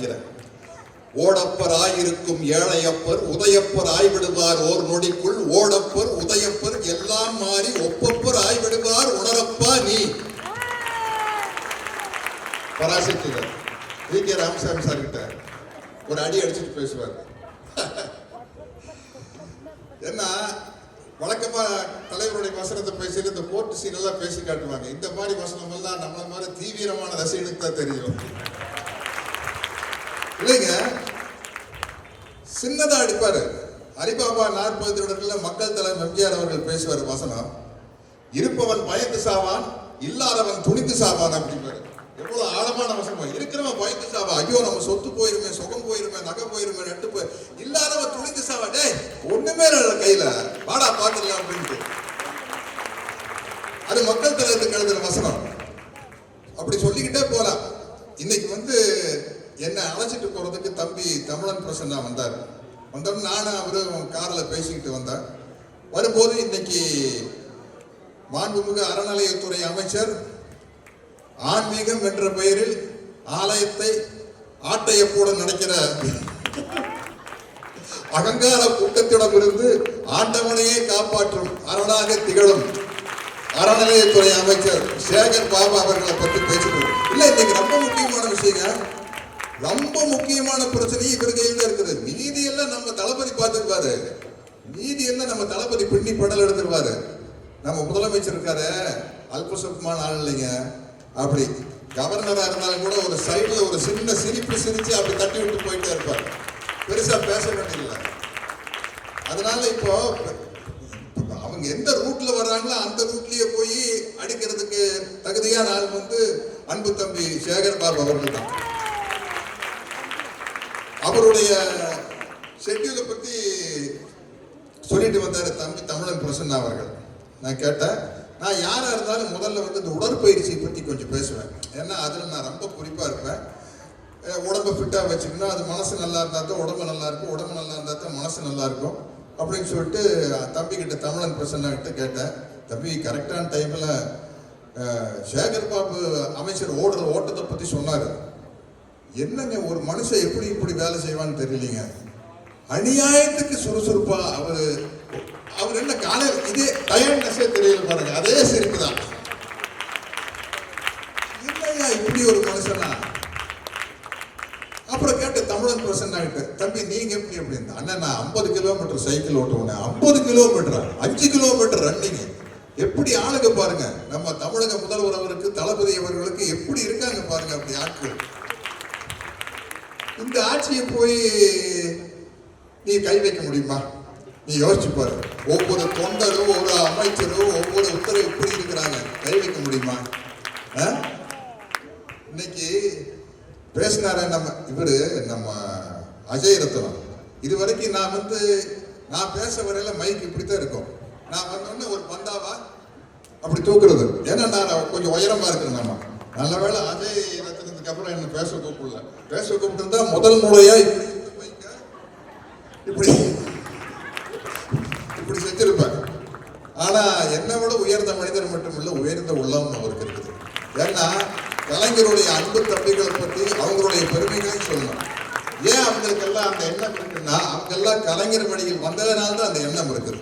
படிக்கிறேன் ஓடப்பர் ஆயிருக்கும் ஏழையப்பர் உதயப்பர் ஆய்விடுவார் ஓர் நொடிக்குள். ஓடப்பர் உதயப்பர் எல்லாம் மாறி ஒப்பப்பர் ஆய்விடுவார் உணரப்பா நீ. பராசக்திவர் வி. கே. ராமசாமி சார் கிட்ட ஒரு அடி அடிச்சுட்டு பேசுவார். ஏன்னா வழக்கமா தலைவருடைய வசனத்தை பேசிட்டு இந்த போர்ட் சீன் எல்லாம் பேசி காட்டுவாங்க. இந்த மாதிரி வசனம் எல்லாம் நம்மள மாதிரி தீவிரமான ரசிகனுக்கு தான் தெரியும். இல்லைங்க சின்னதா அடிப்பாரு. ஹரிபாபா நாற்பது தொடர்ல மக்கள் தலைவர் எம்ஜிஆர் அவர்கள் பேசுவார் வசனம் இருப்பவன் பயந்து சாவான் இல்லாதவன் துணிந்து சாவான் அப்படிம்பாரு. எவ்வளவு ஆழமான வசனம். இருக்கிறவன் பயந்து சாவா. ஐயோ நம்ம சொத்து போயிருமே சுகம் போயிருமே நகை போயிருமே நட்டு போய் இல்லாதவன் துணிந்து சாவா. டே ஒண்ணுமே இல்ல கையில. வாடா பாத்துடலாம் அப்படின்ட்டு. அது மக்கள் தலைவருக்கு எழுதுற வசனம். அப்படி சொல்லிக்கிட்டே போலாம். இன்னைக்கு வந்து என்னை அழைச்சிட்டு போகிறதுக்கு தம்பி தமிழன் பிரசன்னா வந்தார். வந்தோம் நானும் அவரும் காரில் பேசிக்கிட்டு வந்தேன். வரும்போது இன்னைக்கு மாண்புமிகு அறநிலையத்துறை அமைச்சர் ஆன்மீகம் என்ற பெயரில் ஆலயத்தை ஆட்டையப்போடு நடக்கிற அகங்கார கூட்டத்திடமிருந்து ஆண்டவனையே காப்பாற்றும் அரணாக திகழும் அறநிலையத்துறை அமைச்சர் சேகர் பாபா அவர்களை பற்றி பேசிட்டு இல்லை இன்னைக்கு ரொம்ப முக்கியமான விஷயங்க. ரொம்ப முக்கியமான பிரச்சனை இவர் கையில் இருக்குது. மீதி எல்லாம் நம்ம தளபதி பார்த்துருப்பாரு மீதி எல்லாம் நம்ம தளபதி பின்னி படல் எடுத்துருவாரு. நம்ம முதலமைச்சர் இருக்காரு அல்பசுத்தமான ஆள் இல்லைங்க. அப்படி கவர்னரா இருந்தாலும் கூட ஒரு சைடுல ஒரு சின்ன சிரிப்பு சிரிச்சு அப்படி தட்டி விட்டு போயிட்டே இருப்பார். பெருசா பேச வேண்டியதில்லை. அதனால இப்போ அவங்க எந்த ரூட்ல வர்றாங்களோ அந்த ரூட்லயே போய் அடிக்கிறதுக்கு தகுதியான ஆள் வந்து அன்பு தம்பி சேகர் பாபு அவர்கள் தான். அவருடைய ஷெட்யூலை பத்தி சொல்லிட்டு வந்தாரு தம்பி தமிழன் பிரசன்னா அவர்கள். நான் கேட்டேன் நான் யாரா இருந்தாலும் முதல்ல வந்து இந்த உடற்பயிற்சியை பத்தி கொஞ்சம் பேசுவேன். ஏன்னா அதுல நான் ரொம்ப குறிப்பா இருப்பேன். உடம்பை உடம்ப ஃபிட்டா வச்சுக்கணும். அது மனசு நல்லா இருந்தா தான் உடம்பு நல்லா இருக்கும். உடம்பு நல்லா இருந்தா தான் மனசு நல்லா இருக்கும். அப்படின்னு சொல்லிட்டு தம்பி கிட்ட தமிழன் பிரசன்னா கிட்ட கேட்டேன். தம்பி கரெக்டான டைம்ல சேகர் பாபு அமைச்சர் ஓடுற ஓட்டத்தை பத்தி சொன்னாரு. என்னங்க ஒரு மனுஷன் எப்படி இப்படி வேலை செய்வான்னு தெரியலீங்க? அநியாயத்துக்கு சுறுசுறுப்பா அவர் அவர் என்ன காலையில் இதே டயர்ட்னஸே தெரியல பாருங்க அதே சிரிப்பு தான். என்னய்யா இப்படி ஒரு மனுஷனா? அப்புறம் கேட்டு தமிழன் பிரசன் ஆகிட்டு தம்பி நீங்க எப்படி அப்படின்னு அண்ணன் நான் ஐம்பது கிலோமீட்டர் சைக்கிள் ஓட்டுவேன். ஐம்பது கிலோமீட்டர் அஞ்சு கிலோமீட்டர் ரன்னிங் எப்படி ஆளுங்க பாருங்க. நம்ம தமிழக முதல்வர் அவருக்கு தளபதி அவர்களுக்கு எப்படி இருக்காங்க பாருங்க அப்படி ஆட்கள். இந்த ஆட்சியை போய் நீ கை வைக்க முடியுமா? நீ யோசிச்சு பாரு. ஒவ்வொரு தொண்டரும் ஒவ்வொரு அமைச்சரும் ஒவ்வொரு உத்தரவு எப்படி இருக்கிறாங்க? கை வைக்க முடியுமா? ஆ? இன்னைக்கு பேசினார நம்ம இவரு நம்ம அஜய் ரத்னம் இது வரைக்கும் நான் வந்து நான் பேச வரையில மைக் இப்படித்தான் இருக்கும். நான் வந்தோடனே ஒரு பந்தாவா? அப்படி தூக்குறது. ஏன்னா நான் கொஞ்சம் உயரமா இருக்கிறேன் நம்ம நல்ல வேளை அஜய் ரத்னம் அதுக்கப்புறம் என்ன பேச கூப்பிடல. பேச கூப்பிட்டு முதல் முறையா இப்படி இப்படி இப்படி ஆனா என்னை விட உயர்ந்த மனிதர் மட்டுமில்ல உயர்ந்த உள்ளம் அவருக்கு இருக்குது. ஏன்னா கலைஞருடைய அன்பு தம்பிகளை பற்றி அவங்களுடைய பெருமைகளையும் சொல்லணும். ஏன் அவங்களுக்கெல்லாம் அந்த எண்ணம் இருக்குன்னா அவங்கெல்லாம் கலைஞர் வழியில் வந்ததுனால தான் அந்த எண்ணம் இருக்குது.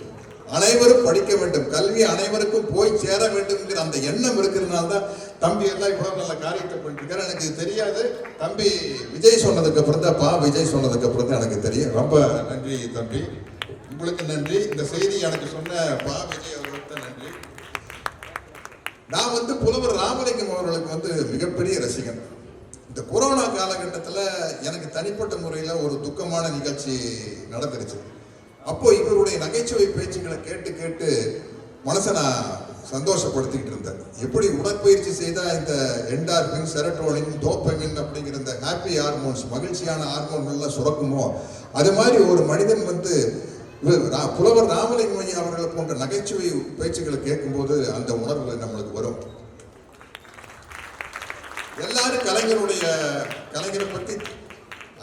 அனைவரும் படிக்க வேண்டும். கல்வி அனைவருக்கும் போய் சேர வேண்டும்ங்கிற அந்த எண்ணம் இருக்கிறதுனால தான் தம்பி எல்லாம் இவ்வளவு நல்ல காரியத்தை பண்ணிருக்காரு எனக்கு இது தெரியாது. தம்பி விஜய் சொன்னதுக்கு அப்புறம் தான் பா விஜய் சொன்னதுக்கு அப்புறம் தான் எனக்கு தெரியும். ரொம்ப நன்றி தம்பி. உங்களுக்கு நன்றி. இந்த செய்தி எனக்கு சொன்ன பா விஜய் அவர்களுக்கு நன்றி. நான் வந்து புலவர் ராமலிங்கம் அவர்களுக்கு வந்து மிகப்பெரிய ரசிகன். இந்த கொரோனா காலகட்டத்தில் எனக்கு தனிப்பட்ட முறையில் ஒரு துக்கமான நிகழ்ச்சி நடந்துருச்சு. அப்போ இவருடைய நகைச்சுவை பேச்சுக்களை கேட்டு கேட்டு மனசை நான் சந்தோஷப்படுத்திக்கிட்டு இருந்தேன். எப்படி உடற்பயிற்சி செய்தால் இந்த என்டார்பின் செரட்டோனின் டோப்பமின் அப்படிங்கிற இந்த ஹாப்பி ஹார்மோன்ஸ் மகிழ்ச்சியான ஹார்மோன்கள்லாம் சுரக்குமோ? அது மாதிரி ஒரு மனிதன் வந்து புலவர் ராமலிங்கம் ஐயா அவர்களை போன்ற நகைச்சுவை பேச்சுகளை கேட்கும்போது அந்த உணர்வு நம்மளுக்கு வரும். எல்லாரும் கலைஞருடைய கலைஞரை பற்றி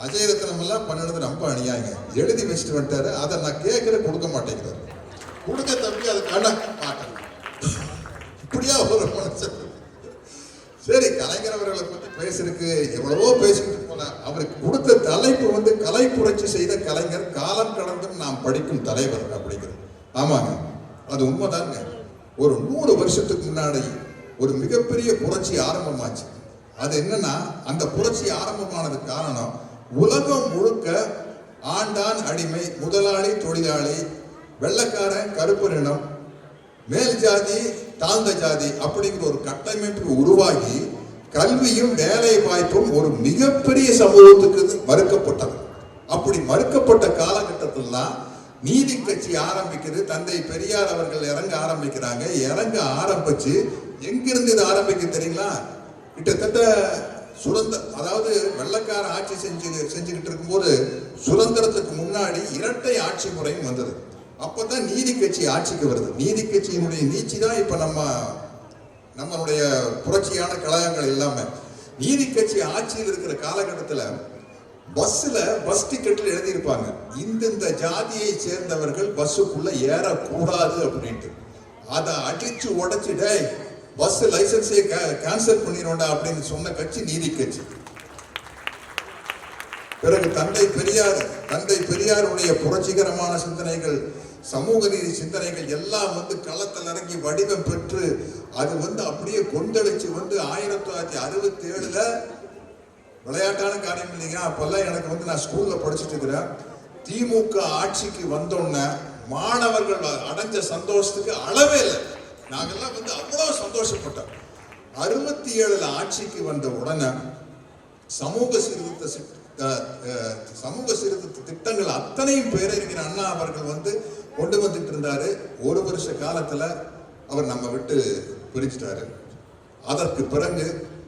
அஜய் ரத்னம் எல்லாம் பண்ணினது ரொம்ப அநியாயங்க. எழுதி வச்சுட்டு வந்துட்டாரு அதை நான் கேட்கற கொடுக்க மாட்டேங்கிறாரு. கொடுக்க தம்பி அது கண்ண மாட்டேன் இப்படியா ஒரு மனுஷன்? சரி கலைஞர் அவர்களை பத்தி பேசுறதுக்கு எவ்வளவோ பேசிட்டு போல அவருக்கு கொடுத்த தலைப்பு வந்து கலை புரட்சி செய்த கலைஞர். காலம் கடந்தும் நாம் படிக்கும் தலைவர் அப்படிங்கிறது. ஆமாங்க. அது உண்மைதாங்க. ஒரு நூறு வருஷத்துக்கு முன்னாடி ஒரு மிகப்பெரிய புரட்சி ஆரம்பமாச்சு. அது என்னன்னா அந்த புரட்சி ஆரம்பமானது காரணம் உலகம் முழுக்க ஆண்டான் அடிமை முதலாளி தொழிலாளி வெள்ளக்காரன் கருப்பு மேல் ஜாதி தாழ்ந்த ஜாதி அப்படிங்கிற ஒரு கட்டமைப்பு உருவாகி கல்வியும் வேலை வாய்ப்பும் ஒரு மிகப்பெரிய சமூகத்துக்கு மறுக்கப்பட்டது. அப்படி மறுக்கப்பட்ட காலகட்டத்தில் தான் நீதி கட்சி ஆரம்பிக்கிறது தந்தை பெரியார் அவர்கள் இறங்க ஆரம்பிக்கிறாங்க. இறங்க ஆரம்பிச்சு எங்கிருந்து இது ஆரம்பிக்க தெரியுங்களா? கிட்டத்தட்ட சுதந்திர அதாவது வெள்ளக்கார ஆட்சி செஞ்சு செஞ்சுக்கிட்டு இருக்கும்போது சுதந்திரத்துக்கு முன்னாடி இரட்டை ஆட்சி முறையும் வந்தது. அப்பதான் நீதி கட்சி ஆட்சிக்கு வருது. நீதி கட்சியினுடைய நீச்சி தான் இப்ப நம்ம நம்மளுடைய புரட்சியான கழகங்கள் இல்லாமல் நீதி கட்சி ஆட்சியில் இருக்கிற காலகட்டத்தில் பஸ்ஸில் பஸ் டிக்கெட்டில் எழுதியிருப்பாங்க. இந்தந்த ஜாதியை சேர்ந்தவர்கள் பஸ்ஸுக்குள்ள ஏறக்கூடாது அப்படின்ட்டு. அதை அடிச்சு உடைச்சு பஸ் லைசன்ஸே கேன்சல் பண்ணிடுவோம்டா அப்படின்னு சொன்ன கட்சி நீதி கட்சி. பிறகு தந்தை பெரியார் தந்தை பெரியாருடைய புரட்சிகரமான சிந்தனைகள் சமூக நீதி சிந்தனைகள் எல்லாம் வந்து களத்தில் இறங்கி வடிவம் பெற்று அது வந்து அப்படியே கொந்தளிச்சு வந்து ஆயிரத்தி தொள்ளாயிரத்தி அறுபத்தி ஏழுல விளையாட்டான காரியம் இல்லைங்க அப்பெல்லாம் எனக்கு வந்து நான் ஸ்கூல்ல படிச்சுட்டு இருக்கிறேன். திமுக ஆட்சிக்கு வந்தோடனே மாணவர்கள் அடைஞ்ச சந்தோஷத்துக்கு அளவே இல்லை. நாங்கெல்லாம் வந்து அவ்வளோ சந்தோஷப்பட்டோம். அறுபத்தி ஏழுல ஆட்சிக்கு வந்த உடனே சமூக சீர்திருத்த சமூக சீர்திருத்த திட்டங்கள் அத்தனையும் பேரறிஞர் அண்ணா அவர்கள் வந்து கொண்டு வந்துட்டு இருந்தாரு. ஒரு வருஷ காலத்துல அவர் நம்ம விட்டு பிரிச்சிட்டாரு அதற்கு பிறகு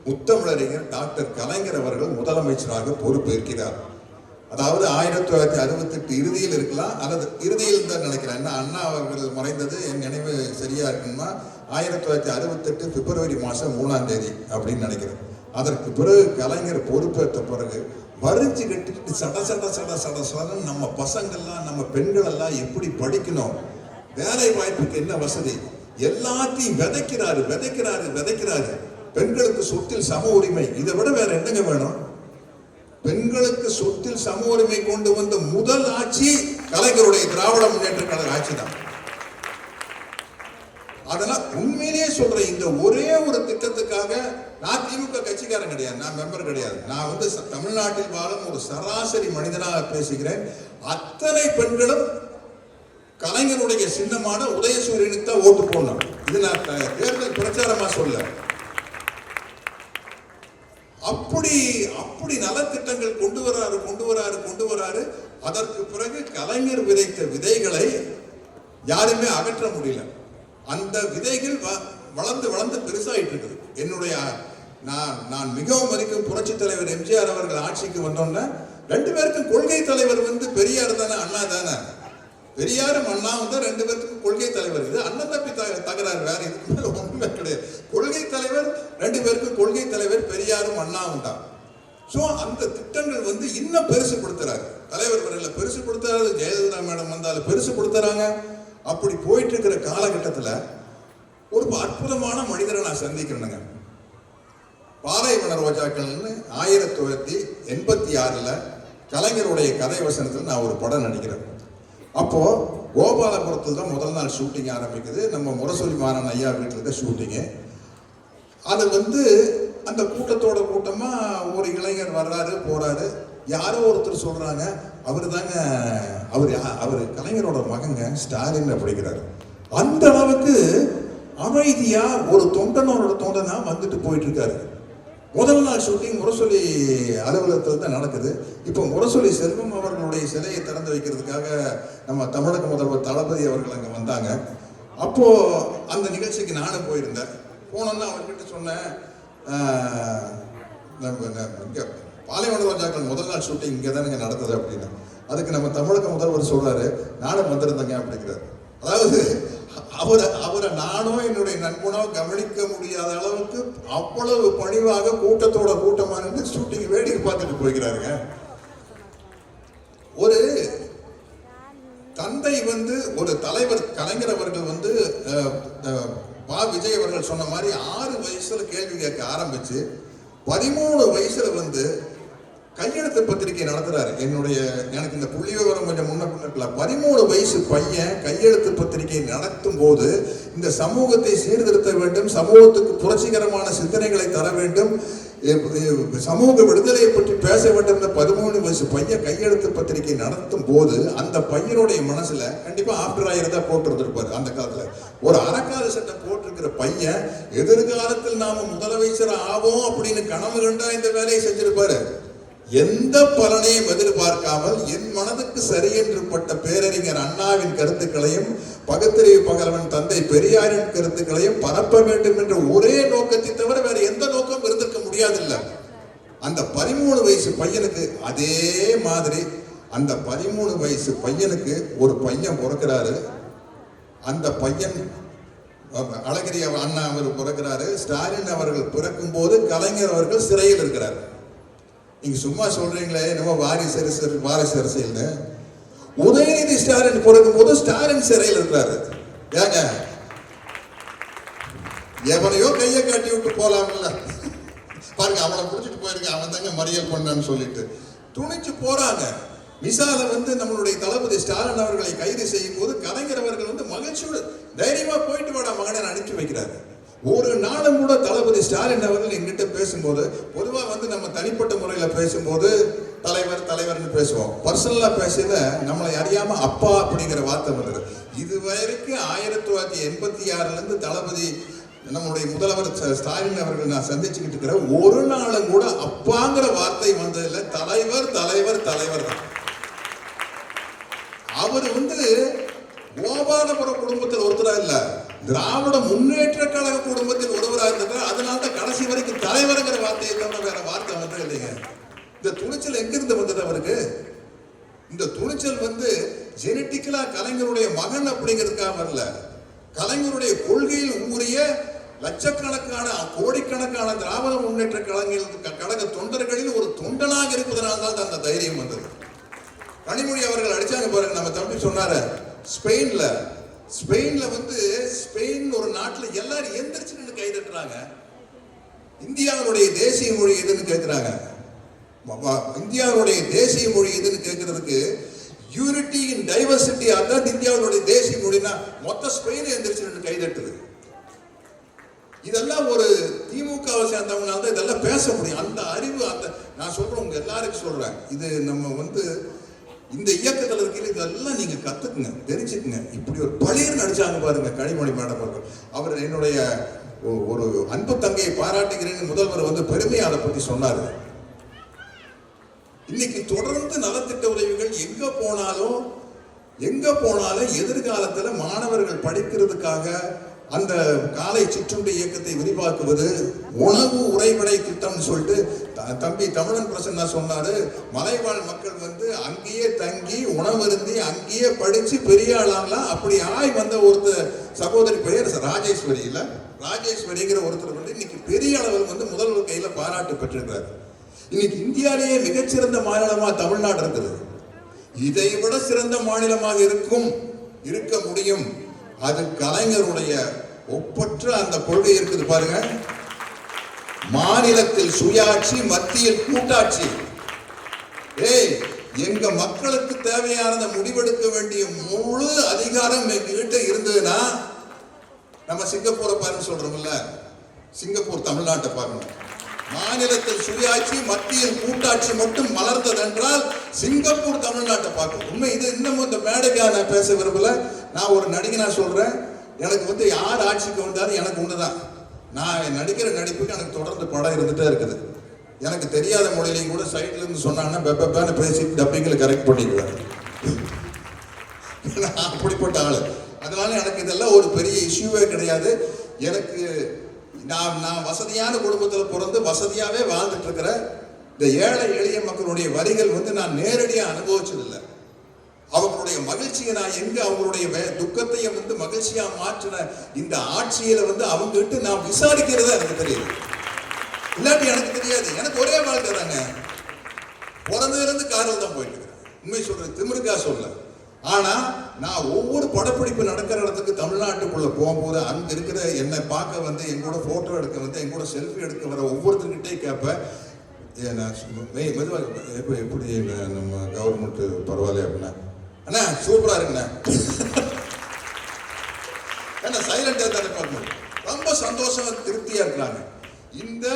முத்தமிழறிஞர் டாக்டர் கலைஞர் அவர்கள் முதலமைச்சராக பொறுப்பேற்கிறார். அதாவது ஆயிரத்தி தொள்ளாயிரத்தி அறுபத்தி எட்டு இறுதியில் இருக்கலாம் அல்லது இறுதியில் தான் நினைக்கிறேன். என்ன அண்ணா அவர்கள் மறைந்தது என் நினைவு சரியா இருக்குன்னா ஆயிரத்தி தொள்ளாயிரத்தி அறுபத்தெட்டு பிப்ரவரி மாதம் மூணாம் தேதி அப்படின்னு நினைக்கிறேன். அதற்கு பிறகு கலைஞர் பொறுப்பேற்ற பிறகு பறிச்சு கட்டிட்டு சட சட சட சட சடன் நம்ம பசங்கள்லாம் நம்ம பெண்களெல்லாம் எப்படி படிக்கணும்? வேலை வாய்ப்புக்கு என்ன வசதி? எல்லாத்தையும் விதைக்கிறாரு விதைக்கிறாரு விதைக்கிறாரு. பெண்களுக்கு சொத்தில் சம உரிமை. இதை விட வேற என்னங்க வேணும்? பெண்களுக்கு சொத்தில் சம உரிமை கொண்டு வந்த முதல் ஆட்சி கலைஞருடைய திராவிட முன்னேற்ற கழக ஆட்சி தான் அதெல்லாம் உண்மையிலேயே சொல்றேன் இந்த ஒரே ஒரு திட்டத்துக்காக நான் திமுக கட்சிக்காரன் கிடையாது நான் மெம்பர் கிடையாது. நான் வந்து தமிழ்நாட்டில் வாழும் ஒரு சராசரி மனிதனாக பேசுகிறேன். அத்தனை பெண்களும் கலைஞருடைய சின்னமான உதயசூரியனுக்கு தான் ஓட்டு போடணும். இது நான் தேர்தல் பிரச்சாரமா சொல்ல. அப்படி அப்படி நலத்திட்டங்கள் கொண்டு வராரு கொண்டு வராரு கொண்டு வராரு. அதற்கு பிறகு கலைஞர் விதைத்த விதைகளை யாருமே அகற்ற முடியல. அந்த விதைகள் வ- வளர்ந்து வளர்ந்து பெருசாயிட்டு இருக்குது என்னுடைய நான் நான் மிகவும் மதிக்கும் புரட்சி தலைவர் எம்ஜிஆர் அவர்கள் ஆட்சிக்கு வந்தோன்னே ரெண்டு பேருக்கும் கொள்கை தலைவர் வந்து பெரியார் தானே அண்ணா தானே. பெரியாரும் அண்ணாவும் தான் ரெண்டு பேருக்கும் கொள்கை தலைவர். இது அண்ணன் தப்பி த- தகராறு வேற இதுக்கு மேல ஒன்றுமே கிடையாது. கொள்கை தலைவர் ரெண்டு பேருக்கும் கொள்கை தலைவர் பெரியாரும் அண்ணாவும் தான். ஸோ அந்த திட்டங்கள் வந்து இன்னும் பெருசுப்படுத்துறாரு தலைவர் பெருசு கொடுத்தாரு ஜெயலலிதா மேடம் வந்தாலும் பெருசுப்படுத்துறாங்க. அப்படி போயிட்டு இருக்கிற காலகட்டத்தில் ஒரு அற்புதமான மனிதரை நான் சந்திக்கிறேனுங்க. பாலைவன ரோஜாக்கள்னு ஆயிரத்தி தொள்ளாயிரத்தி எண்பத்தி ஆறில் கலைஞருடைய கதை வசனத்தில் நான் ஒரு படம் நடிக்கிறேன். அப்போது கோபாலபுரத்தில் தான் முதல் நாள் ஷூட்டிங் ஆரம்பிக்குது. நம்ம முரசொலி மாறன் ஐயா வீட்டில் தான் ஷூட்டிங்கு அது வந்து அந்த கூட்டத்தோட கூட்டமாக ஒரு இளைஞர் வர்றாரு போகிறாரு யாரோ ஒருத்தர் சொல்றாங்க அவர் தாங்க அவர் அவர் கலைஞரோட மகங்க ஸ்டாலின் அப்படிங்கிறாரு அந்த அளவுக்கு அமைதியா ஒரு தொண்டனோட தொண்டனா வந்துட்டு போயிட்டு இருக்காரு முதல் நாள் ஷூட்டிங் முரசொலி அலுவலகத்தில் தான் நடக்குது. இப்போ முரசொலி செல்வம் அவர்களுடைய சிலையை திறந்து வைக்கிறதுக்காக நம்ம தமிழக முதல்வர் தளபதி அவர்கள் அங்கே வந்தாங்க. அப்போது அந்த நிகழ்ச்சிக்கு நானும் போயிருந்தேன். போனோன்னா அவர்கிட்ட சொன்னேன் பாலைவன ராஜாக்கள் முதல் நாள் ஷூட்டிங் இங்கே தானே நடந்தது அப்படின்னா அதுக்கு நம்ம தமிழக முதல்வர் சொல்றாரு நானும் வந்திருந்தேங்க அப்படிங்கிறாரு. அதாவது அவரை அவரை நானோ என்னுடைய நண்பனோ கவனிக்க முடியாத அளவுக்கு அவ்வளவு பணிவாக கூட்டத்தோட கூட்டமாக நின்று ஷூட்டிங் வேடிக்கை பார்த்துட்டு போய்கிறாருங்க ஒரு தந்தை வந்து ஒரு தலைவர் கலைஞர் அவர்கள் வந்து பா விஜய் அவர்கள் சொன்ன மாதிரி ஆறு வயசுல கேள்வி கேட்க ஆரம்பிச்சு பதிமூணு வயசுல வந்து பத்திரிகை நடத்துறாரு. என்னுடைய எனக்கு இந்த புள்ளி விவரம் கொஞ்சம் முன்ன பின்ன பதிமூணு வயசு பையன் கையெழுத்து பத்திரிகை நடத்தும் போது இந்த சமூகத்தை சீர்திருத்த வேண்டும் சமூகத்துக்கு புரட்சிகரமான சிந்தனைகளை தர வேண்டும் சமூக விடுதலையை பற்றி பேச வேண்டும் இந்த பதிமூணு வயசு பையன் கையெழுத்து பத்திரிகை நடத்தும் போது அந்த பையனுடைய மனசுல கண்டிப்பா ஆஃப்டர் ஆயிரம் தான் போட்டிருந்திருப்பாரு அந்த காலத்துல. ஒரு அறக்கால சட்டை போட்டிருக்கிற பையன் எதிர்காலத்தில் நாம முதலமைச்சர் ஆவோம் அப்படின்னு கனவு கண்டா இந்த வேலையை செஞ்சிருப்பாரு. எந்த பலனையும் எதிர்பார்க்காமல் என் மனதுக்கு சரி என்று பட்ட பேரறிஞர் அண்ணாவின் கருத்துக்களையும் பகுத்தறிவு பகலவன் தந்தை பெரியாரின் கருத்துக்களையும் பரப்ப வேண்டும் என்ற ஒரே நோக்கத்தை தவிர வேற எந்த நோக்கம் இருந்திருக்க முடியாதில்ல. அந்த பதிமூணு வயசு பையனுக்கு அதே மாதிரி அந்த பதிமூணு வயசு பையனுக்கு ஒரு பையன் பிறக்கிறாரு. அந்த பையன் அழகிரி அண்ணா அவர் பிறக்கிறாரு. ஸ்டாலின் அவர்கள் பிறக்கும் போது கலைஞர் அவர்கள் சிறையில் இருக்கிறார். நீங்கள் சும்மா சொல்கிறீங்களே நம்ம வாரிசு அரசியல் வாரிசு அரசியல்னு. உதயநிதி ஸ்டாலின் பிறக்கும் போது ஸ்டாலின் சிறையில் இருக்கிறாரு. ஏங்க? எவனையோ கையை காட்டி விட்டு போலாம்ல. பாருங்க அவனை பிடிச்சிட்டு போயிருக்க அவன் தாங்க மறியல் பண்ணான்னு சொல்லிட்டு. துணிச்சு போறாங்க. மிசால வந்து நம்மளுடைய தளபதி ஸ்டாலின் அவர்களை கைது செய்யும் போது கலைஞர் அவர்கள் வந்து மகிழ்ச்சியோடு தைரியமா போயிட்டு வாடா மகனை அனுப்பி வைக்கிறாரு. ஒரு நாளும் கூட தளபதி ஸ்டாலின் அவர்கள் எங்கிட்ட பேசும்போது பொதுவாக வந்து நம்ம தனிப்பட்ட முறையில் பேசும்போது தலைவர் தலைவர்னு பேசுவோம். பர்சனலாக பேசல நம்மளை அறியாமல் அப்பா அப்படிங்கிற வார்த்தை வந்தது இது வரைக்கும் ஆயிரத்தி தொள்ளாயிரத்தி எண்பத்தி ஆறுல இருந்து தளபதி நம்முடைய முதல்வர் ஸ்டாலின் அவர்கள் நான் சந்திச்சுக்கிட்டு இருக்கிற ஒரு நாளும் கூட அப்பாங்கிற வார்த்தை வந்ததில்ல. தலைவர் தலைவர் தலைவர் தான். அவர் வந்து கோபாலபுரம் குடும்பத்தில் ஒருத்தராக இல்லை. திராவிட முன்னேற்ற கழக குடும்பத்தில் ஒருவராக இருந்தார் அதனால தான் கடைசி வரைக்கும் தலைவருங்கிற வார்த்தையை தவிர வேற வார்த்தை வந்தது இல்லைங்க. இந்த துணிச்சல் எங்கிருந்து வந்தது அவருக்கு? இந்த துணிச்சல் வந்து ஜெனட்டிக்கலா கலைஞருடைய மகன் அப்படிங்கிறதுக்காக வரல. கலைஞருடைய கொள்கையில் ஊறிய லட்சக்கணக்கான கோடிக்கணக்கான திராவிட முன்னேற்ற கழகங்கள் கழக தொண்டர்களில் ஒரு தொண்டனாக இருப்பதனால் தான் அந்த தைரியம் வந்தது. கனிமொழி அவர்கள் அடிச்சாங்க பாருங்க. நம்ம தம்பி சொன்னார ஸ்பெயின்ல ஸ்பெயின்ல வந்து ஸ்பெயின் ஒரு நாட்டில் எல்லாரும் எந்திரிச்சு நின்று கை தட்டுறாங்க. இந்தியாவுடைய தேசிய மொழி எதுன்னு கேட்கிறாங்க இந்தியாவுடைய தேசிய மொழி எதுன்னு கேட்கறதுக்கு யூனிட்டி இன் டைவர்சிட்டி அதான் இந்தியாவுடைய தேசிய மொழினா மொத்த ஸ்பெயின் எந்திரிச்சு நின்று கை தட்டுது. இதெல்லாம் ஒரு திமுகவை சேர்ந்தவங்களால தான் இதெல்லாம் பேச முடியும். அந்த அறிவு அந்த நான் சொல்றேன் உங்க எல்லாருக்கும் சொல்றேன். இது நம்ம வந்து இந்த இயக்கத்தில் இருக்கிற இதெல்லாம் நீங்க கத்துக்குங்க தெரிஞ்சுக்குங்க. இப்படி ஒரு பழையர் நடிச்சாங்க பாருங்க கனிமொழி மேடம் அவர்கள். அவர் என்னுடைய ஒரு அன்பு தங்கையை பாராட்டுகிறேன்னு முதல்வர் வந்து பெருமையை அதை பத்தி சொன்னாரு. இன்னைக்கு தொடர்ந்து நலத்திட்ட உதவிகள் எங்க போனாலும் எங்க போனாலும் எதிர்காலத்துல மாணவர்கள் படிக்கிறதுக்காக அந்த காலை சிற்றுண்டி இயக்கத்தை விரிவாக்குவது உணவு உறைவிடை திட்டம்னு சொல்லிட்டு த- தம்பி தமிழன் பிரசன்னா சொன்னாரு. மலைவாழ் மக்கள் வந்து அங்கேயே தங்கி உணவருந்தி அங்கேயே படிச்சு பெரிய ஆளாகலாம். அப்படி ஆய் வந்த ஒருத்தர் சகோதரி பெயர் ராஜேஸ்வரி இல்ல? ராஜேஸ்வரிங்கிற ஒருத்தர் வந்து இன்னைக்கு பெரிய அளவில் வந்து முதல்வர் கையில பாராட்டு பெற்றிருக்கிறார். இன்னைக்கு இந்தியாவிலேயே மிகச்சிறந்த மாநிலமா தமிழ்நாடு இருக்குது இதை விட சிறந்த மாநிலமாக இருக்கும் இருக்க முடியும். அது கலைஞருடைய ஒப்பற்ற அந்த கொள்கை இருக்குது பாருங்க. மாநிலத்தில் சுயாட்சி மத்தியில் கூட்டாட்சி. ஏய் எங்க மக்களுக்கு தேவையானதை முடிவெடுக்க வேண்டிய முழு அதிகாரம் எங்ககிட்ட இருந்ததுன்னா நம்ம சிங்கப்பூரை பாருன்னு சொல்றோம்ல. சிங்கப்பூர் தமிழ்நாட்டை பார்க்கணும் மாநிலத்தில் சுயாட்சி மத்தியில் கூட்டாட்சி மட்டும் மலர்ந்ததென்றால் சிங்கப்பூர் தமிழ்நாட்டை பார்க்கும். உண்மை இது இன்னமும் இந்த மேடைக்காக நான் பேச விரும்பல. நான் ஒரு நடிகனா சொல்றேன். எனக்கு வந்து யார் ஆட்சிக்கு வந்தாலும் எனக்கு ஒண்ணுதான். நான் நடிக்கிற நடிப்புக்கு எனக்கு தொடர்ந்து படம் இருந்துட்டே இருக்குது. எனக்கு தெரியாத மொழியிலையும் கூட சைட்ல இருந்து சொன்னாங்கன்னா பெப்பேன்னு பேசி டப்பிங்கில் கரெக்ட் பண்ணிடுவேன். அப்படிப்பட்ட ஆளு. அதனால எனக்கு இதெல்லாம் ஒரு பெரிய இஷ்யூவே கிடையாது. எனக்கு நான் நான் வசதியான குடும்பத்தில் பிறந்து வசதியாகவே வாழ்ந்துட்டு இருக்கிற இந்த ஏழை எளிய மக்களுடைய வரிகள் வந்து நான் நேரடியாக அனுபவிச்சதில்லை. அவங்களுடைய மகிழ்ச்சியை நான் எங்க அவங்களுடைய துக்கத்தையும் வந்து மகிழ்ச்சியா மாற்றின இந்த ஆட்சியில வந்து அவங்க கிட்ட நான் விசாரிக்கிறதா எனக்கு தெரியுது. இல்லாட்டி எனக்கு தெரியாது. எனக்கு ஒரே வாழ்க்கை தாங்க. பிறந்ததுல இருந்து காரில் தான் போயிட்டு இருக்கிறேன் உண்மை சொல்றேன் திமிருக்கா சொல்ல. ஆனா நான் ஒவ்வொரு படப்பிடிப்பு நடக்கிற இடத்துக்கு தமிழ்நாட்டுக்குள்ள போகும்போது அங்க இருக்கிற என்னை பார்க்க வந்து என் ஃபோட்டோ போட்டோ எடுக்க வந்து எங்களோட செல்ஃபி எடுக்க வர ஒவ்வொருத்தர்கிட்டே கேட்பேன். நான் மெதுவாக எப்போ எப்படி நம்ம கவர்மெண்ட் பரவாயில்ல அப்படின்னா? அண்ணா சூப்பரா இருக்குண்ணா. ஏன்னா சைலண்டாக தானே பார்க்கணும் ரொம்ப சந்தோஷமா திருப்தியா இருக்கிறாங்க. இந்த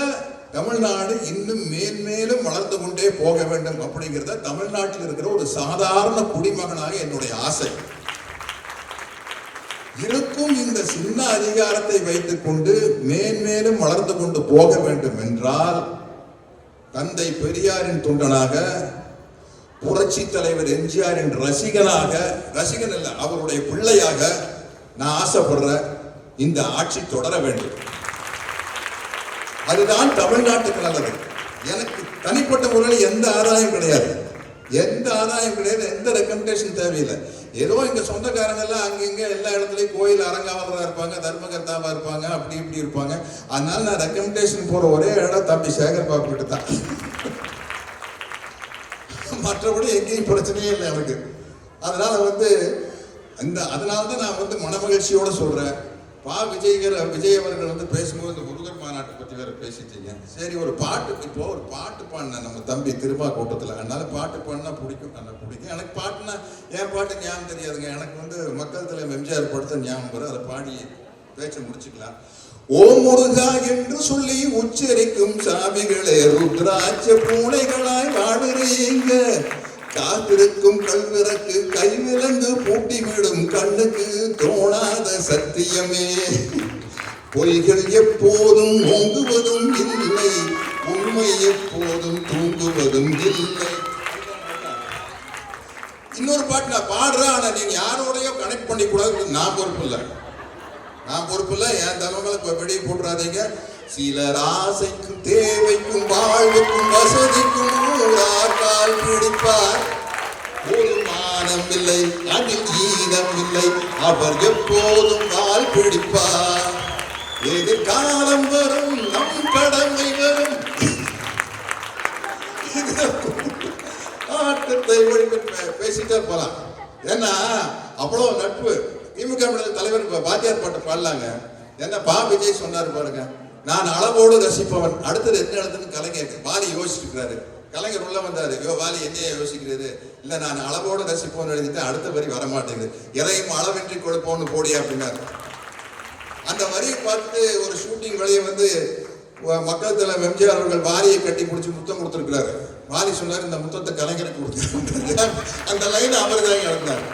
தமிழ்நாடு இன்னும் மேன்மேலும் வளர்ந்து கொண்டே போக வேண்டும் அப்படிங்கிறத தமிழ்நாட்டில் இருக்கிற ஒரு சாதாரண குடிமகனாக என்னுடைய ஆசை. இருக்கும் இந்த சின்ன அதிகாரத்தை வைத்துக் கொண்டு மேன்மேலும் வளர்ந்து கொண்டு போக வேண்டும் என்றால் தந்தை பெரியாரின் தொண்டனாக புரட்சி தலைவர் எம்ஜிஆரின் ரசிகனாக ரசிகன் அல்ல அவருடைய பிள்ளையாக நான் ஆசைப்படுற இந்த ஆட்சி தொடர வேண்டும். அதுதான் தமிழ்நாட்டுக்கு நல்லது எனக்கு தனிப்பட்ட முறையில் எந்த ஆதாயம் கிடையாது. எந்த ஆதாயம் கிடையாது எந்த ரெக்கமெண்டேஷன் தேவையில்லை. ஏதோ எங்கள் சொந்தக்காரங்கெல்லாம் எல்லாம் எல்லா இடத்துலையும் கோயில் அரங்காவலராக இருப்பாங்க தர்மகர்த்தாவாக இருப்பாங்க அப்படி இப்படி இருப்பாங்க. அதனால நான் ரெக்கமெண்டேஷன் போகிற ஒரே இடம் தம்பி சேகர் பாபு கிட்ட தான். மற்றபடி எங்கேயும் பிரச்சனையே இல்லை எனக்கு அதனால் வந்து இந்த அதனால தான் நான் வந்து மனமகிழ்ச்சியோட சொல்கிறேன் பா விஜய்கர் விஜய் அவர்கள் வந்து பேசும்போது இந்த முருகர் மாநாட்டை பற்றி வேற பேசிட்டீங்க. சரி ஒரு பாட்டு இப்போ ஒரு பாட்டு பாடினேன் நம்ம தம்பி திருமா கூட்டத்தில் அதனால பாட்டு பாடினா பிடிக்கும் நல்லா பிடிக்கும். எனக்கு பாட்டுனா என் பாட்டு ஞாபகம் தெரியாதுங்க. எனக்கு வந்து மக்கள் தலைவர் எம்ஜிஆர் படுத்த ஞாபகம் வரும். அதை பாடி பேச்சை முடிச்சுக்கலாம். ஓ முருகா என்று சொல்லி உச்சரிக்கும் சாமிகளே ருத்ராட்ச பூனைகளாய் வாடுறீங்க காத்திருக்கும் கல்விறக்கு கைவிலங்கு பூட்டிவிடும் கண்ணுக்கு தோணாத சத்தியமே. பொய்கள் எப்போதும் ஓங்குவதும் இல்லை உண்மை எப்போதும் தூங்குவதும் இல்லை. இன்னொரு பாட்டு நான் பாடுறேன் ஆனா நீங்க யாரோடையோ கனெக்ட் பண்ணி கூடாது நான் பொறுப்பு இல்லை. நான் பொறுப்பு இல்லை என் தலைமையில இப்ப வெளியே போட்டுறாதீங்க. சிலர் ஆசைக்கும் தேவைக்கும் வாழ்வுக்கும் வசதிக்கும் ஊரார் கால் பிடிப்பார். ஒரு மானம் இல்லை அதில் ஈனம் இல்லை அவர் எப்போதும் கால் பிடிப்பார். எதிர்காலம் வரும் நம் கடமை வரும். ஆட்டத்தை பேசிட்டே போலாம். ஏன்னா அவ்வளவு நட்பு. திமுக தலைவர் பாத்தியார் பாட்டு பாடலாங்க. என்ன பா விஜய் சொன்னார் பாருங்க. நான் அளவோடு ரசிப்பவன். அடுத்தது என்ன எழுதுன்னு கலைஞர் வாலி யோசிச்சிருக்கிறாரு. கலைஞர் உள்ள வந்தாரு. யோ வாலி என்னைய யோசிக்கிறது? இல்ல நான் அளவோடு ரசிப்போன்னு எழுதிட்டு அடுத்த வரி வர மாட்டேங்குது எதையும் அளவின்றி கொடுப்போம்னு போடியா அப்படின்னாரு. அந்த வரியை பார்த்து ஒரு ஷூட்டிங் வெளியே வந்து மக்கள் தலைவர் எம்ஜிஆர் அவர்கள் வாரியை கட்டி பிடிச்சி முத்தம் கொடுத்துருக்கிறாரு. வாரி சொன்னார் இந்த முத்தத்தை கலைஞருக்கு கொடுத்து அந்த லைன் அவர் தான் இழந்தார்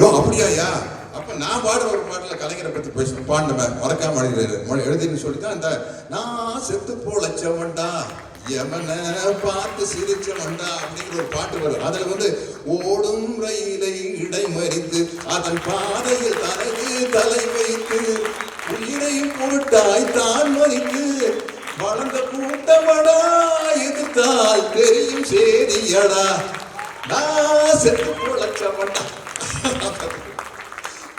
யோ அப்படியாயா அப்ப நான் பாடுற ஒரு பாட்டுல கலைஞரை பத்தி பேச பாடினவன் மறக்காம எழுதுறாரு எழுதின்னு சொல்லி தான் அந்த நான் செத்து போலச்சவன்டா யமன பார்த்து சிரிச்சவன்டா அப்படிங்கிற ஒரு பாட்டு வரும். அதுல வந்து ஓடும் ரயிலை இடைமறித்து அதன் பாதையில் தனது தலை வைத்து உயிரை பொருட்டாய் தான் மறித்து வளர்ந்த கூட்டமடா எதிர்த்தால் தெரியும் சேரியடா நான் செத்து போலச்சவன்டா